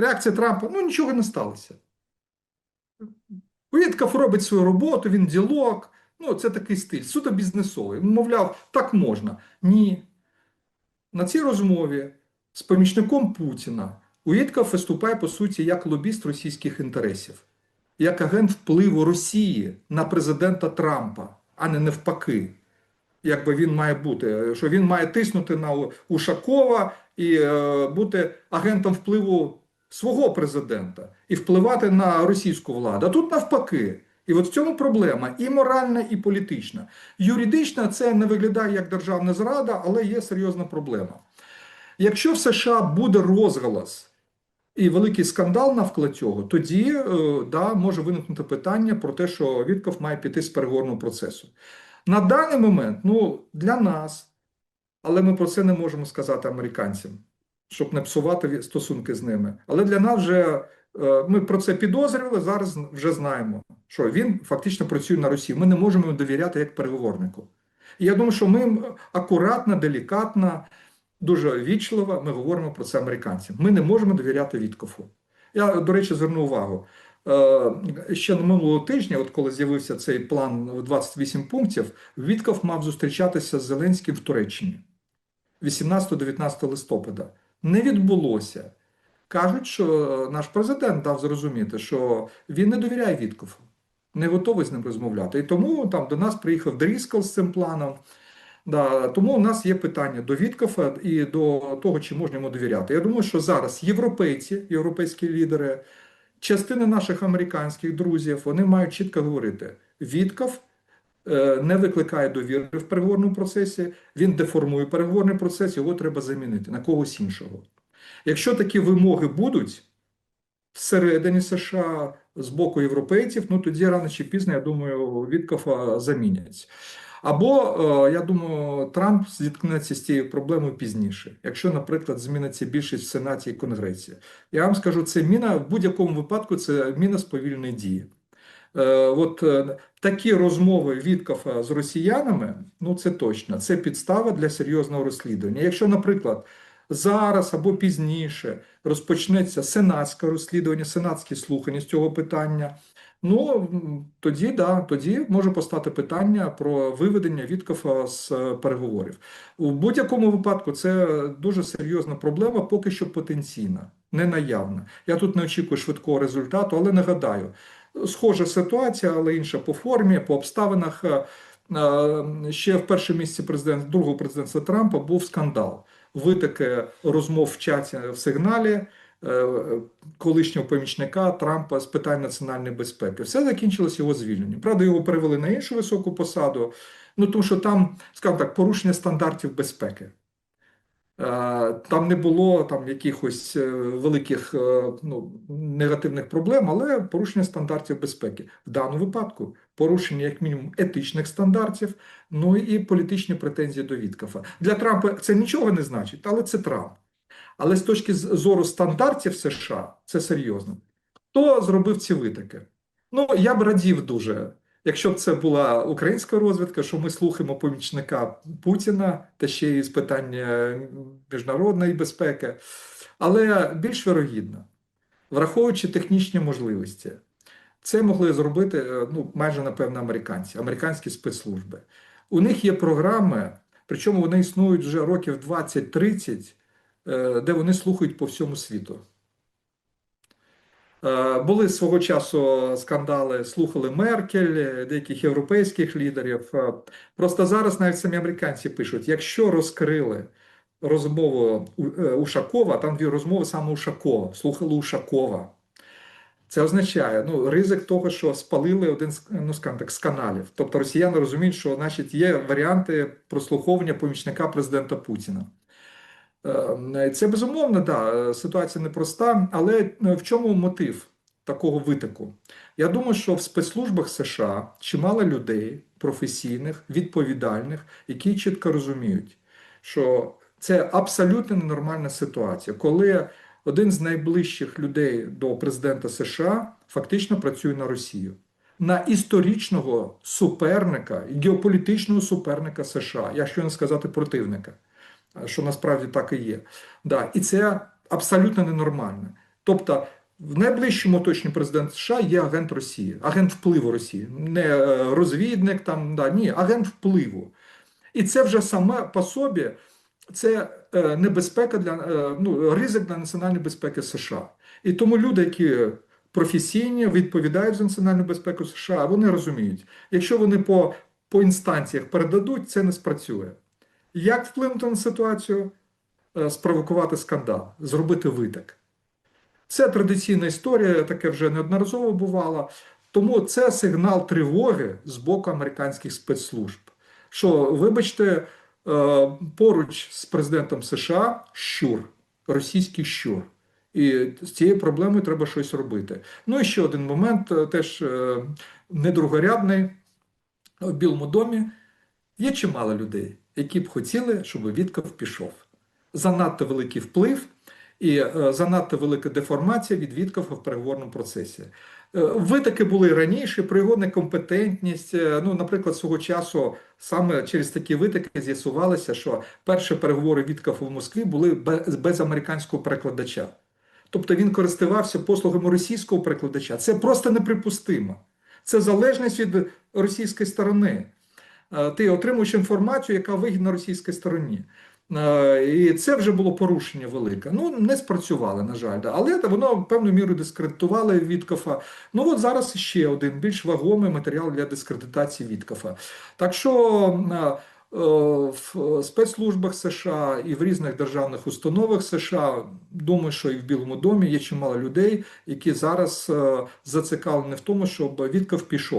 Реакція Трампа, ну нічого не сталося. Вітков робить свою роботу, він діалог. Ну, це такий стиль, суто бізнесовий. Мовляв, так можна. Ні. На цій розмові з помічником Путіна Уїтков виступає, по суті, як лобіст російських інтересів, як агент впливу Росії на президента Трампа, а не навпаки. Якби він має бути, що він має тиснути на Ушакова і е, бути агентом впливу свого президента і впливати на російську владу. А тут навпаки. І от в цьому проблема і моральна, і політична. Юридична це не виглядає як державна зрада, але є серйозна проблема. Якщо в США буде розголос і великий скандал навколо цього, тоді е, да, може виникнути питання про те, що Вітков має піти з переговорного процесу. На даний момент, ну, для нас, але ми про це не можемо сказати американцям, щоб не псувати стосунки з ними. Але для нас вже е, ми про це підозрювали, зараз вже знаємо, що він фактично працює на Росії. Ми не можемо йому довіряти як переговорнику. І я думаю, що ми акуратно, делікатно, дуже вічливо ми говоримо про це американцям. Ми не можемо довіряти Віткофу. Я, до речі, зверну увагу. Е, ще на минулого тижня, от коли з'явився цей план в 28 пунктів, Вітков мав зустрічатися з Зеленським в Туреччині 18-19 листопада. Не відбулося. Кажуть, що наш президент дав зрозуміти, що він не довіряє Віткофу, не готовий з ним розмовляти. І тому там до нас приїхав Дріскал з цим планом. Да, Тому у нас є питання до Віткофа і до того, чи можна йому довіряти. Я думаю, що зараз європейці, європейські лідери, частина наших американських друзів, вони мають чітко говорити: Вітков е, не викликає довіри в переговорному процесі, він деформує переговорний процес, його треба замінити на когось іншого. Якщо такі вимоги будуть всередині США з боку європейців, ну тоді рано чи пізно, я думаю, Віткофа замінять. Або, е, я думаю, Трамп зіткнеться з цією проблемою пізніше, якщо, наприклад, зміниться більшість в Сенаті і Конгресі. Я вам скажу, це міна в будь-якому випадку це міна сповільної дії. Е, от е, такі розмови Віткофа з росіянами, ну це точно, це підстава для серйозного розслідування. Якщо, наприклад, зараз або пізніше розпочнеться сенатське розслідування, сенатські слухання з цього питання. Ну тоді да, тоді може постати питання про виведення Віткофа з е, переговорів. У будь-якому випадку це дуже серйозна проблема, поки що потенційна, не наявна. Я тут не очікую швидкого результату, але нагадаю, схожа ситуація, але інша по формі, по обставинах. Е, е, ще в першому місці президент другого президентства Трампа був скандал. Витоки розмов в чаті в сигналі. Е, колишнього помічника Трампа з питань національної безпеки. Все закінчилось його звільненням. Правда, його перевели на іншу високу посаду, ну тому що там, скажімо так, порушення стандартів безпеки. Е, там не було там якихось е, великих ну, негативних проблем, але порушення стандартів безпеки. В даному випадку порушення, як мінімум, етичних стандартів, ну і політичні претензії до Віткафа. Для Трампа це нічого не значить, але це Трамп. Але з точки зору стандартів США це серйозно. Хто зробив ці витоки? Ну, я б радів дуже, якщо б це була українська розвідка, що ми слухаємо помічника Путіна та ще й з питання міжнародної безпеки. Але більш вірогідно, враховуючи технічні можливості, це могли зробити ну, майже напевно американці, американські спецслужби. У них є програми, причому вони існують вже років 20-30. Е, де вони слухають по всьому світу. Е, були свого часу скандали, слухали Меркель, деяких європейських лідерів. Е, просто зараз навіть самі американці пишуть: якщо розкрили розмову Ушакова, там дві розмови саме Ушакова, слухали Ушакова. Це означає ну, ризик того, що спалили один ну, так, з каналів. Тобто росіяни розуміють, що значить, є варіанти прослуховування помічника президента Путіна. Е, це безумовно, да, ситуація непроста, але е, в чому мотив такого витоку? Я думаю, що в спецслужбах США чимало людей, професійних, відповідальних, які чітко розуміють, що це абсолютно ненормальна ситуація, коли один з найближчих людей до президента США фактично працює на Росію. На історичного суперника, геополітичного суперника США, якщо не сказати противника що насправді так і є. Да. І це абсолютно ненормально. Тобто, в найближчому оточенні президент США є агент Росії, агент впливу Росії, не е, розвідник, там да, ні, агент впливу. І це вже саме по собі це е, небезпека для е, ну, ризик для національної безпеки США. І тому люди, які професійні, відповідають за національну безпеку США, вони розуміють, якщо вони по, по інстанціях передадуть, це не спрацює. Як вплинути на ситуацію? Е, Спровокувати скандал, зробити виток. Це традиційна історія, таке вже неодноразово бувало. Тому це сигнал тривоги з боку американських спецслужб. Що, вибачте, е, поруч з президентом США щур, російський щур. І з цією проблемою треба щось робити. Ну і ще один момент, е, теж недругорядний. В Білому домі є чимало людей, які б хотіли, щоб Вітков пішов. Занадто великий вплив і е, занадто велика деформація від Віткова в переговорному процесі. Е, Витоки були раніше про його некомпетентність. Е, Ну, наприклад, свого часу саме через такі витоки з'ясувалося, що перші переговори Віткова в Москві були без американського перекладача. Тобто він користувався послугами російського перекладача. Це просто неприпустимо. Це залежність від російської сторони. Е, Ти отримуєш інформацію, яка вигідна російській стороні. Е, І це вже було порушення велике. Ну, не спрацювало, на жаль. да. Але воно певною мірою дискредитувало Віткофа. Ну от зараз ще один більш вагомий матеріал для дискредитації Віткофа. Так що е, в спецслужбах США і в різних державних установах США, думаю, що і в Білому домі є чимало людей, які зараз зацікавлені в тому, щоб Вітков пішов.